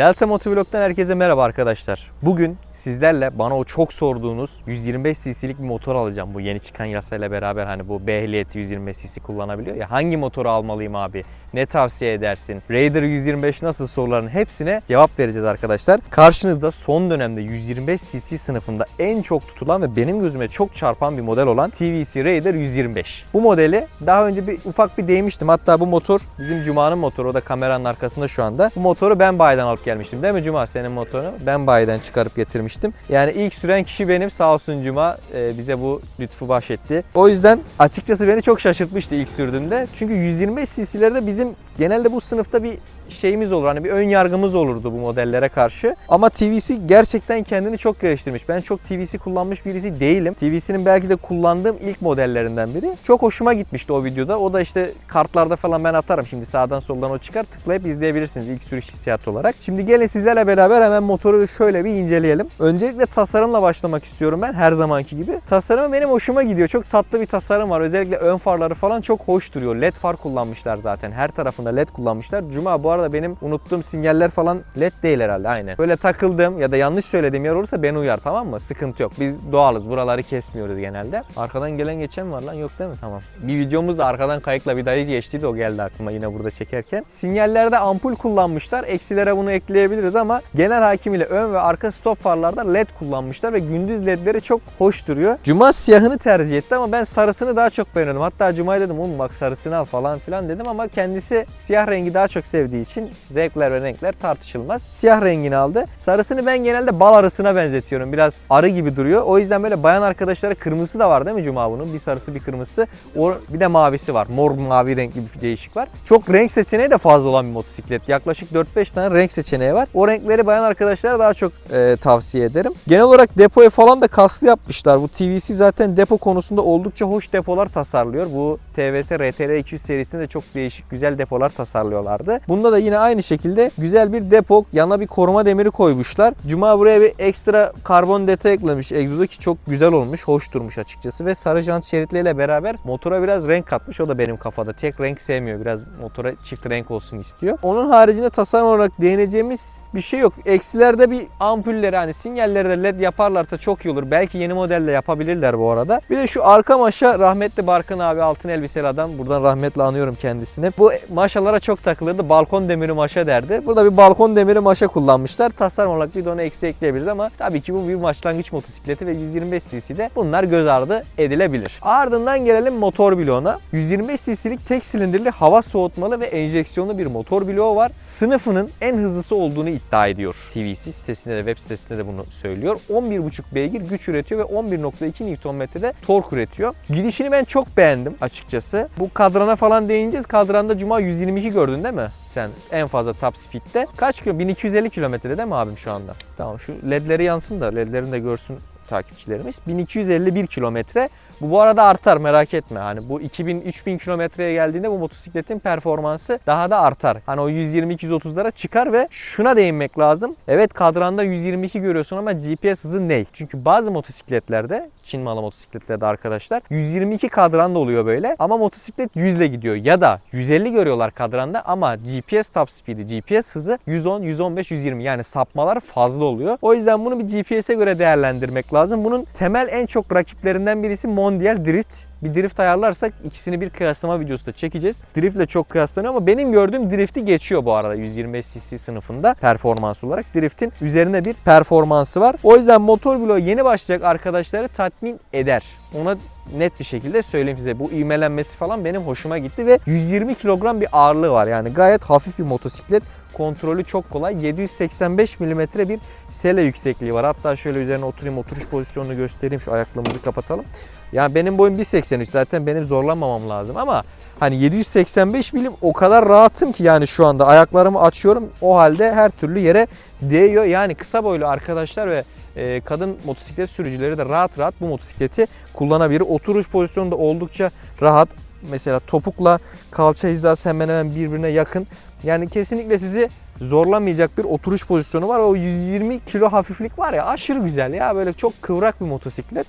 Delta Motovlog'dan herkese merhaba arkadaşlar. Bugün sizlerle bana o çok sorduğunuz 125 cc'lik bir motor alacağım. Bu yeni çıkan yasayla beraber hani bu B ehliyeti 125 cc kullanabiliyor ya. Hangi motoru almalıyım abi? Ne tavsiye edersin? Raider 125 nasıl soruların hepsine cevap vereceğiz arkadaşlar. Karşınızda son dönemde 125 cc sınıfında en çok tutulan ve benim gözüme çok çarpan bir model olan TVC Raider 125. Bu modeli daha önce bir ufak bir değmiştim. Hatta bu motor bizim Cuma'nın motoru. O da kameranın arkasında şu anda. Bu motoru ben bayiden alıp gelmiştim değil mi Cuma senin motorunu? Ben bayiden çıkarıp getirmiştim. Yani ilk süren kişi benim sağ olsun Cuma e, bize bu lütfu bahşetti. O yüzden açıkçası beni çok şaşırtmıştı ilk sürdüğümde. Çünkü 125 cc'lerde bizim genelde bu sınıfta bir şeyimiz olur. Hani bir ön yargımız olurdu bu modellere karşı. Ama TVC gerçekten kendini çok geliştirmiş. Ben çok TVC kullanmış birisi değilim. TVC'nin belki de kullandığım ilk modellerinden biri. Çok hoşuma gitmişti o videoda. O da işte kartlarda falan ben atarım. Şimdi sağdan soldan o çıkar. Tıklayıp izleyebilirsiniz ilk sürüş hissiyatı olarak. Şimdi gelin sizlerle beraber hemen motoru şöyle bir inceleyelim. Öncelikle tasarımla başlamak istiyorum ben her zamanki gibi. Tasarımı benim hoşuma gidiyor. Çok tatlı bir tasarım var. Özellikle ön farları falan çok hoş duruyor. LED far kullanmışlar zaten. Her tarafında LED kullanmışlar. Cuma bu arada benim unuttuğum sinyaller falan LED değil herhalde aynen. Böyle takıldığım ya da yanlış söylediğim yer olursa beni uyar tamam mı? Sıkıntı yok. Biz doğalız. Buraları kesmiyoruz genelde. Arkadan gelen geçen var lan yok değil mi? Tamam. Bir videomuzda arkadan kayıkla bir dayı geçtiydi o geldi aklıma yine burada çekerken. Sinyallerde ampul kullanmışlar. Eksilere bunu ekleyebiliriz ama genel hakimiyle ön ve arka stop farlarda LED kullanmışlar ve gündüz LED'leri çok hoş duruyor. Cuma siyahını tercih etti ama ben sarısını daha çok beğeniyordum. Hatta Cuma'ya dedim oğlum bak sarısını al falan filan dedim ama kendisi siyah rengi daha çok sevdiği için zevkler ve renkler tartışılmaz. Siyah rengini aldı. Sarısını ben genelde bal arısına benzetiyorum. Biraz arı gibi duruyor. O yüzden böyle bayan arkadaşlara kırmızısı da var değil mi Cuma bunun? Bir sarısı bir kırmızısı. O, bir de mavisi var. Mor mavi renkli bir değişik var. Çok renk seçeneği de fazla olan bir motosiklet. Yaklaşık 4-5 tane renk seçeneği var. O renkleri bayan arkadaşlara daha çok e, tavsiye ederim. Genel olarak depoyu falan da kaslı yapmışlar. Bu TVC zaten depo konusunda oldukça hoş depolar tasarlıyor. Bu TVS RTR 200 serisinde de çok değişik güzel depolar tasarlıyorlardı. Bunda da yine aynı şekilde güzel bir depo, yana bir koruma demiri koymuşlar. Cuma buraya bir ekstra karbon detay eklemiş egzoza ki çok güzel olmuş, hoş durmuş açıkçası ve sarı jant şeritleriyle beraber motora biraz renk katmış. O da benim kafada. Tek renk sevmiyor. Biraz motora çift renk olsun istiyor. Onun haricinde tasarım olarak değineceğimiz bir şey yok. Eksilerde bir ampulleri hani sinyallerde led yaparlarsa çok iyi olur. Belki yeni modelle yapabilirler bu arada. Bir de şu arka maşa rahmetli Barkın abi altın elbiseli adam. Buradan rahmetle anıyorum kendisini. Bu maşalara çok takılırdı. Balkon demiri maşa derdi. Burada bir balkon demiri maşa kullanmışlar. Tasarım olarak bir de ona eksi ekleyebiliriz ama tabii ki bu bir başlangıç motosikleti ve 125 cc'de bunlar göz ardı edilebilir. Ardından gelelim motor bloğuna. 125 cc'lik tek silindirli hava soğutmalı ve enjeksiyonlu bir motor bloğu var. Sınıfının en hızlısı olduğunu iddia ediyor. TVC sitesinde de web sitesinde de bunu söylüyor. 11.5 beygir güç üretiyor ve 11.2 Nm'de tork üretiyor. Gidişini ben çok beğendim açıkçası. Bu kadrana falan değineceğiz. Kadranda Cuma 122 gördün değil mi? Sen en fazla top speed'de. Kaç kilo? 1250 kilometrede değil mi abim şu anda? Tamam şu ledleri yansın da ledlerini de görsün takipçilerimiz. 1251 kilometre. Bu bu arada artar merak etme. Hani bu 2000-3000 kilometreye geldiğinde bu motosikletin performansı daha da artar. Hani o 120-230'lara çıkar ve şuna değinmek lazım. Evet kadranda 122 görüyorsun ama GPS hızı ne? Çünkü bazı motosikletlerde Çin malı motosikletlerde arkadaşlar 122 kadranda oluyor böyle ama motosiklet 100 ile gidiyor ya da 150 görüyorlar kadranda ama GPS top speed'i GPS hızı 110, 115, 120 yani sapmalar fazla oluyor. O yüzden bunu bir GPS'e göre değerlendirmek lazım. Bunun temel en çok rakiplerinden birisi Mondial Drift. Bir drift ayarlarsak ikisini bir kıyaslama videosu da çekeceğiz. Drift ile çok kıyaslanıyor ama benim gördüğüm drift'i geçiyor bu arada 125 cc sınıfında performans olarak. Drift'in üzerine bir performansı var. O yüzden motor bloğu yeni başlayacak arkadaşları tatmin eder. Ona net bir şekilde söyleyeyim size. Bu ivmelenmesi falan benim hoşuma gitti ve 120 kilogram bir ağırlığı var. Yani gayet hafif bir motosiklet. Kontrolü çok kolay. 785 mm bir sele yüksekliği var. Hatta şöyle üzerine oturayım oturuş pozisyonunu göstereyim. Şu ayaklığımızı kapatalım. Yani benim boyum 1.83 zaten benim zorlanmamam lazım ama hani 785 milim o kadar rahatım ki yani şu anda ayaklarımı açıyorum o halde her türlü yere değiyor. Yani kısa boylu arkadaşlar ve e, kadın motosiklet sürücüleri de rahat rahat bu motosikleti kullanabilir. Oturuş pozisyonu da oldukça rahat. Mesela topukla kalça hizası hemen hemen birbirine yakın. Yani kesinlikle sizi zorlamayacak bir oturuş pozisyonu var. O 120 kilo hafiflik var ya aşırı güzel ya böyle çok kıvrak bir motosiklet.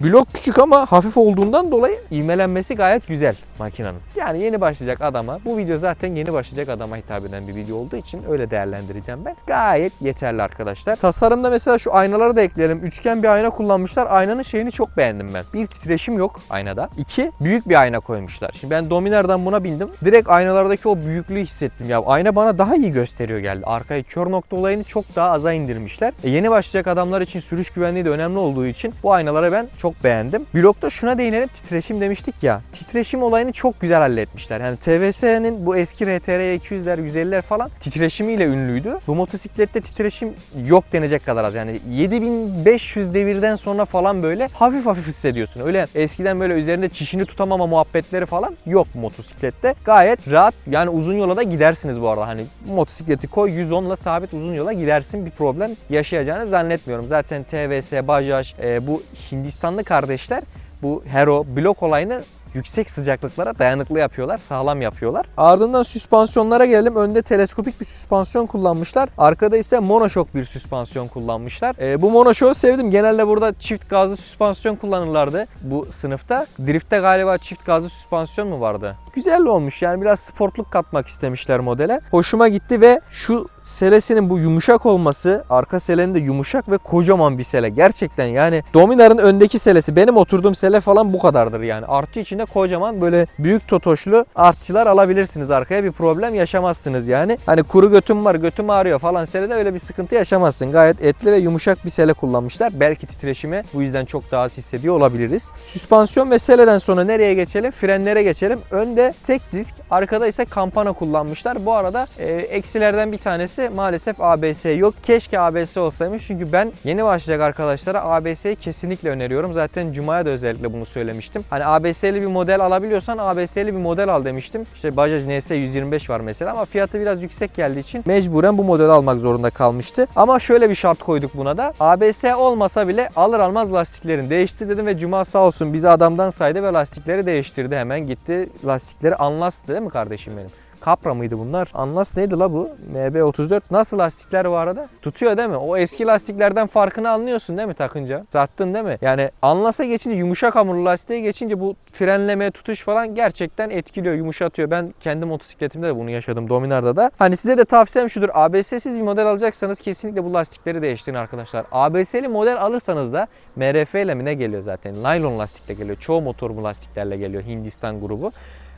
Blok küçük ama hafif olduğundan dolayı ivmelenmesi gayet güzel. Makinenin. Yani yeni başlayacak adama bu video zaten yeni başlayacak adama hitap eden bir video olduğu için öyle değerlendireceğim ben. Gayet yeterli arkadaşlar. Tasarımda mesela şu aynaları da ekleyelim. Üçgen bir ayna kullanmışlar. Aynanın şeyini çok beğendim ben. Bir titreşim yok aynada. İki büyük bir ayna koymuşlar. Şimdi ben Dominar'dan buna bindim. Direkt aynalardaki o büyüklüğü hissettim ya. Ayna bana daha iyi gösteriyor geldi. Arkaya kör nokta olayını çok daha aza indirmişler. E, yeni başlayacak adamlar için sürüş güvenliği de önemli olduğu için bu aynaları ben çok beğendim. Blokta şuna değinelim. Titreşim demiştik ya. Titreşim olayını çok güzel halletmişler. Yani TVS'nin bu eski RTR 200'ler 150'ler falan titreşimiyle ünlüydü. Bu motosiklette titreşim yok denecek kadar az. Yani 7500 devirden sonra falan böyle hafif hafif hissediyorsun. Öyle eskiden böyle üzerinde çişini tutamama muhabbetleri falan yok motosiklette. Gayet rahat yani uzun yola da gidersiniz bu arada. Hani motosikleti koy 110 ile sabit uzun yola gidersin bir problem yaşayacağını zannetmiyorum. Zaten TVS, Bajaj e, bu Hindistanlı kardeşler bu Hero blok olayını yüksek sıcaklıklara dayanıklı yapıyorlar, sağlam yapıyorlar. Ardından süspansiyonlara gelelim. Önde teleskopik bir süspansiyon kullanmışlar. Arkada ise monoşok bir süspansiyon kullanmışlar. Ee, bu monoşoku sevdim. Genelde burada çift gazlı süspansiyon kullanırlardı bu sınıfta. Drift'te galiba çift gazlı süspansiyon mu vardı? Güzel olmuş yani biraz sportluk katmak istemişler modele. Hoşuma gitti ve şu selesinin bu yumuşak olması, arka selenin de yumuşak ve kocaman bir sele. Gerçekten yani Dominar'ın öndeki selesi benim oturduğum sele falan bu kadardır yani. Artı içinde kocaman böyle büyük totoşlu artçılar alabilirsiniz arkaya bir problem yaşamazsınız yani. Hani kuru götüm var götüm ağrıyor falan selede öyle bir sıkıntı yaşamazsın. Gayet etli ve yumuşak bir sele kullanmışlar. Belki titreşimi bu yüzden çok daha az hissediyor olabiliriz. Süspansiyon ve seleden sonra nereye geçelim? Frenlere geçelim. Önde tek disk, arkada ise kampana kullanmışlar. Bu arada e, eksilerden bir tanesi maalesef ABS yok. Keşke ABS olsaymış çünkü ben yeni başlayacak arkadaşlara ABS'yi kesinlikle öneriyorum. Zaten Cuma'ya da özellikle bunu söylemiştim. Hani ABS'li bir model alabiliyorsan ABS'li bir model al demiştim. İşte Bajaj NS 125 var mesela ama fiyatı biraz yüksek geldiği için mecburen bu modeli almak zorunda kalmıştı. Ama şöyle bir şart koyduk buna da. ABS olmasa bile alır almaz lastiklerini değiştir dedim ve Cuma sağ olsun bizi adamdan saydı ve lastikleri değiştirdi. Hemen gitti lastikleri Anlas değil mi kardeşim benim? Capra mıydı bunlar? Anlas neydi la bu? MB34. Nasıl lastikler bu arada? Tutuyor değil mi? O eski lastiklerden farkını anlıyorsun değil mi takınca? Sattın değil mi? Yani Anlas'a geçince yumuşak hamurlu lastiğe geçince bu frenleme, tutuş falan gerçekten etkiliyor, yumuşatıyor. Ben kendi motosikletimde de bunu yaşadım Dominar'da da. Hani size de tavsiyem şudur. ABS'siz bir model alacaksanız kesinlikle bu lastikleri değiştirin arkadaşlar. ABS'li model alırsanız da MRF ile mi ne geliyor zaten? Naylon lastikle geliyor. Çoğu motor bu lastiklerle geliyor. Hindistan grubu.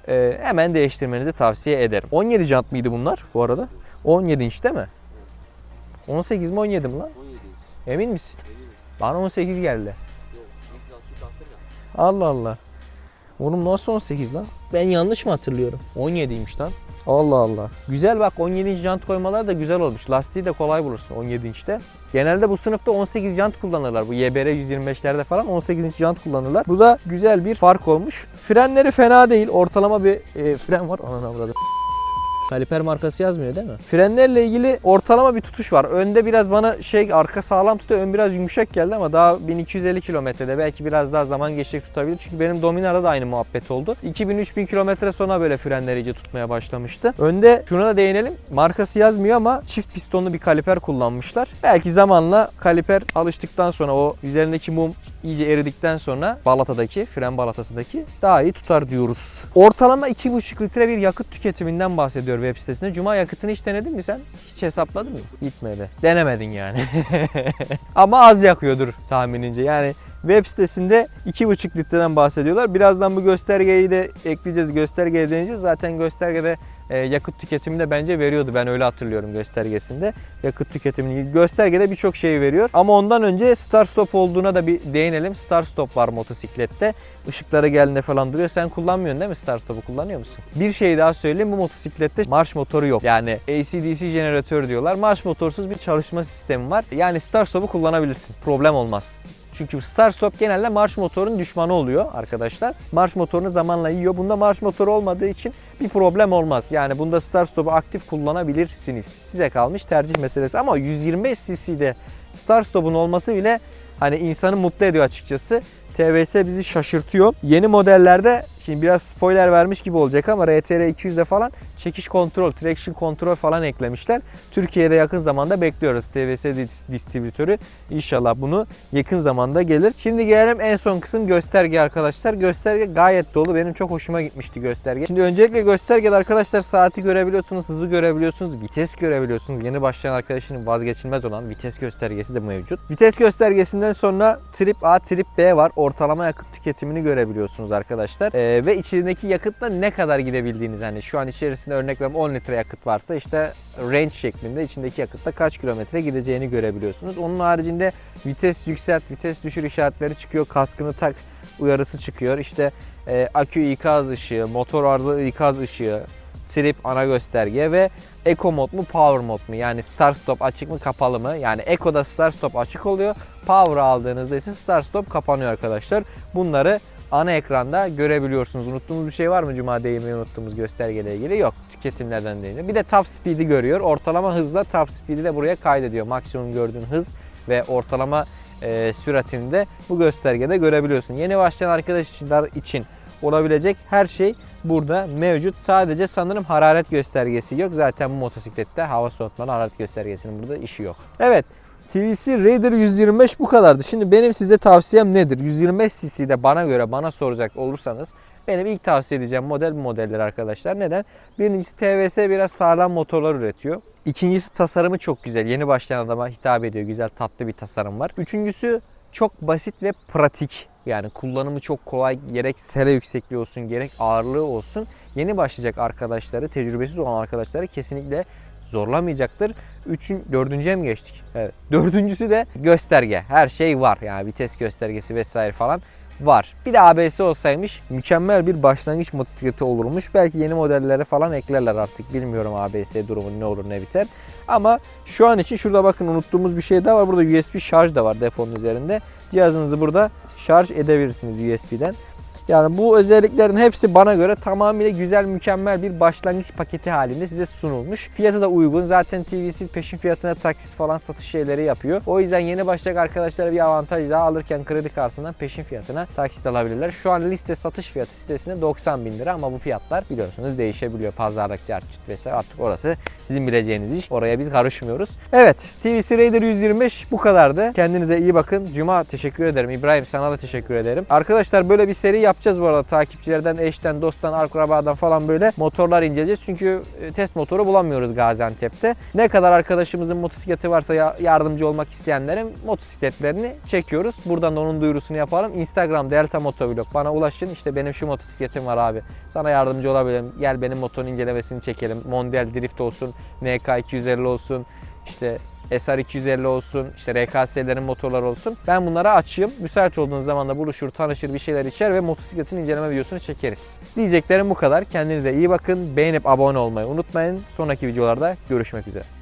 Ee, hemen değiştirmenizi tavsiye ederim. 17 jant mıydı bunlar bu arada? 17 inç değil mi? 18 mi 17 mi lan? 17 inç. Emin misin? Eminim. Bana 18 geldi. Yok. Allah Allah. Oğlum nasıl 18 lan? Ben yanlış mı hatırlıyorum? 17'ymiş lan. Allah Allah. Güzel bak 17 inç jant koymaları da güzel olmuş. Lastiği de kolay bulursun 17 inçte. Genelde bu sınıfta 18 jant kullanırlar. Bu YBR 125'lerde falan 18 inç jant kullanırlar. Bu da güzel bir fark olmuş. Frenleri fena değil. Ortalama bir e, fren var. Ananı avradım. Kaliper markası yazmıyor değil mi? Frenlerle ilgili ortalama bir tutuş var. Önde biraz bana şey arka sağlam tutuyor. Ön biraz yumuşak geldi ama daha 1250 kilometrede belki biraz daha zaman geçecek tutabilir. Çünkü benim Dominar'da da aynı muhabbet oldu. 2000-3000 kilometre sonra böyle frenler iyice tutmaya başlamıştı. Önde şuna da değinelim. Markası yazmıyor ama çift pistonlu bir kaliper kullanmışlar. Belki zamanla kaliper alıştıktan sonra o üzerindeki mum iyice eridikten sonra balatadaki, fren balatasındaki daha iyi tutar diyoruz. Ortalama 2,5 litre bir yakıt tüketiminden bahsediyor web sitesinde. Cuma yakıtını hiç denedin mi sen? Hiç hesapladın mı? Gitmedi. Denemedin yani. Ama az yakıyordur tahminince. Yani web sitesinde 2,5 litreden bahsediyorlar. Birazdan bu göstergeyi de ekleyeceğiz. Göstergeye deneyeceğiz. Zaten göstergede yakıt tüketimini de bence veriyordu. Ben öyle hatırlıyorum göstergesinde. Yakıt tüketimini göstergede birçok şey veriyor. Ama ondan önce start stop olduğuna da bir değinelim. Start stop var motosiklette. Işıklara geldiğinde falan duruyor. Sen kullanmıyorsun değil mi start stop'u kullanıyor musun? Bir şey daha söyleyeyim. Bu motosiklette marş motoru yok. Yani AC/DC jeneratör diyorlar. Marş motorsuz bir çalışma sistemi var. Yani start stop'u kullanabilirsin. Problem olmaz. Çünkü start stop genelde marş motorun düşmanı oluyor arkadaşlar. Marş motorunu zamanla yiyor. Bunda marş motoru olmadığı için bir problem olmaz. Yani bunda start stop'u aktif kullanabilirsiniz. Size kalmış tercih meselesi ama 125 cc'de start stop'un olması bile hani insanı mutlu ediyor açıkçası. TVS bizi şaşırtıyor. Yeni modellerde Şimdi biraz spoiler vermiş gibi olacak ama RTR 200'de falan çekiş kontrol, traction kontrol falan eklemişler. Türkiye'de yakın zamanda bekliyoruz. TVS dis- distribütörü inşallah bunu yakın zamanda gelir. Şimdi gelelim en son kısım gösterge arkadaşlar. Gösterge gayet dolu. Benim çok hoşuma gitmişti gösterge. Şimdi öncelikle göstergede arkadaşlar saati görebiliyorsunuz, hızı görebiliyorsunuz, vites görebiliyorsunuz. Yeni başlayan arkadaşının vazgeçilmez olan vites göstergesi de mevcut. Vites göstergesinden sonra Trip A, Trip B var. Ortalama yakıt tüketimini görebiliyorsunuz arkadaşlar. Ee, ve içindeki yakıtla ne kadar gidebildiğiniz hani şu an içerisinde örnek veriyorum 10 litre yakıt varsa işte range şeklinde içindeki yakıtla kaç kilometre gideceğini görebiliyorsunuz. Onun haricinde vites yükselt, vites düşür işaretleri çıkıyor. Kaskını tak uyarısı çıkıyor. İşte e, akü ikaz ışığı, motor arıza ikaz ışığı, trip ana gösterge ve Eco mod mu Power mod mu? Yani start stop açık mı kapalı mı? Yani Eco'da start stop açık oluyor. Power aldığınızda ise start stop kapanıyor arkadaşlar. Bunları ana ekranda görebiliyorsunuz. Unuttuğumuz bir şey var mı Cuma değinmeyi unuttuğumuz göstergeyle ilgili? Yok. Tüketimlerden değil. Bir de top speed'i görüyor. Ortalama hızla top speed'i de buraya kaydediyor. Maksimum gördüğün hız ve ortalama e, süratini de bu göstergede görebiliyorsun. Yeni başlayan arkadaşlar için olabilecek her şey burada mevcut. Sadece sanırım hararet göstergesi yok. Zaten bu motosiklette hava soğutmalı hararet göstergesinin burada işi yok. Evet. TVC Raider 125 bu kadardı. Şimdi benim size tavsiyem nedir? 125 cc'de bana göre bana soracak olursanız benim ilk tavsiye edeceğim model bu modeller arkadaşlar. Neden? Birincisi TVS biraz sağlam motorlar üretiyor. İkincisi tasarımı çok güzel. Yeni başlayan adama hitap ediyor. Güzel tatlı bir tasarım var. Üçüncüsü çok basit ve pratik. Yani kullanımı çok kolay. Gerek sele yüksekliği olsun gerek ağırlığı olsun. Yeni başlayacak arkadaşları, tecrübesiz olan arkadaşları kesinlikle zorlamayacaktır. Üçün, dördüncüye mi geçtik? Evet. Dördüncüsü de gösterge. Her şey var. Yani vites göstergesi vesaire falan var. Bir de ABS olsaymış mükemmel bir başlangıç motosikleti olurmuş. Belki yeni modellere falan eklerler artık. Bilmiyorum ABS durumu ne olur ne biter. Ama şu an için şurada bakın unuttuğumuz bir şey daha var. Burada USB şarj da var deponun üzerinde. Cihazınızı burada şarj edebilirsiniz USB'den. Yani bu özelliklerin hepsi bana göre tamamıyla güzel, mükemmel bir başlangıç paketi halinde size sunulmuş. Fiyatı da uygun. Zaten TVC peşin fiyatına taksit falan satış şeyleri yapıyor. O yüzden yeni başlayacak arkadaşlara bir avantaj daha alırken kredi kartından peşin fiyatına taksit alabilirler. Şu an liste satış fiyatı sitesinde 90 bin lira ama bu fiyatlar biliyorsunuz değişebiliyor. Pazarlıkçı artık vesaire artık orası sizin bileceğiniz iş. Oraya biz karışmıyoruz. Evet TVC Raider 125 bu kadardı. Kendinize iyi bakın. Cuma teşekkür ederim. İbrahim sana da teşekkür ederim. Arkadaşlar böyle bir seri yapacağız bu arada. Takipçilerden, eşten, dosttan, akrabadan falan böyle motorlar inceleyeceğiz. Çünkü e, test motoru bulamıyoruz Gaziantep'te. Ne kadar arkadaşımızın motosikleti varsa ya- yardımcı olmak isteyenlerin motosikletlerini çekiyoruz. Buradan da onun duyurusunu yapalım. Instagram Delta Motovlog bana ulaşın. İşte benim şu motosikletim var abi. Sana yardımcı olabilirim. Gel benim motorun incelemesini çekelim. Mondial Drift olsun, NK 250 olsun. İşte SR 250 olsun, işte RKS'lerin motorları olsun. Ben bunlara açayım. Müsait olduğunuz zaman da buluşur, tanışır, bir şeyler içer ve motosikletin inceleme videosunu çekeriz. Diyeceklerim bu kadar. Kendinize iyi bakın. Beğenip abone olmayı unutmayın. Sonraki videolarda görüşmek üzere.